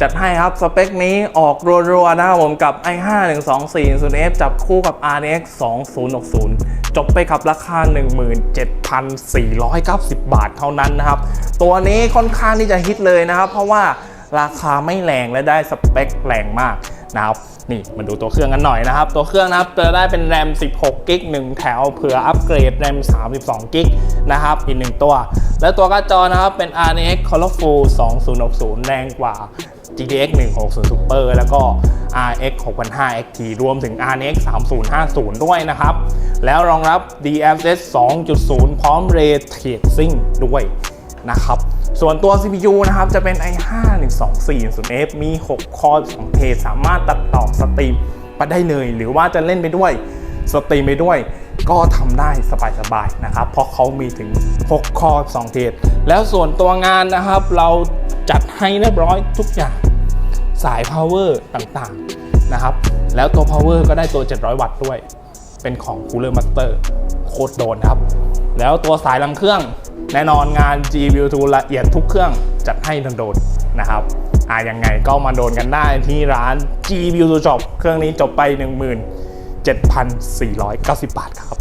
จัดให้ครับ สเปคนี้ออกรัวๆนะครับผมกับ i5 124 0 f จับคู่กับ RX 2060 จบไปกับราคา 17,490 บาทเท่านั้นนะครับ ตัวนี้ค่อนข้างที่จะฮิตเลยนะครับ เพราะว่าราคาไม่แรงและได้สเปคแรงมากนะครับนี่มาดูตัวเครื่องกันหน่อยนะครับ ตัวเครื่องนะครับจะได้เป็นแรม 16กิก1แถวเผื่ออัปเกรดแรม 32กิกนะครับอีก 1 ตัว แล้วตัวกร์ดจอนะครับเป็น RX Colorful 2060 แรงกว่า GTX 160 Super แล้วก็ RX 6500 XT รวมถึง RX 3050 ด้วยนะครับ แล้วรองรับ DLSS 2.0 พร้อม Ray Tracing ด้วยนะครับ ส่วนตัว CPU นะครับ จะเป็น i5 124 0 f มี 6 คอร์2เทสามารถตัดต่อสตรีมไปได้เลย หรือว่าจะเล่นไปด้วยสตรีมไปด้วยก็ทำได้สบายๆนะครับ เพราะเขามีถึง 6 คอร์ 2 เทสแล้วส่วนตัวงานนะครับเรา จัดให้เรียบร้อยทุกอย่างสาย power ต่างๆนะครับ แล้วตัว power ก็ได้ตัว 700 วัตต์ด้วย เป็นของ Cooler Master โคตรโดนครับ แล้วตัวสายลำเครื่องแน่นอนงาน G View 2ละเอียดทุกเครื่องจัดให้โดนๆนะครับอ่ายังไงก็มาโดนกันได้ที่ร้าน G View 2 Shop เครื่องนี้จบไป 17,490 บาทครับ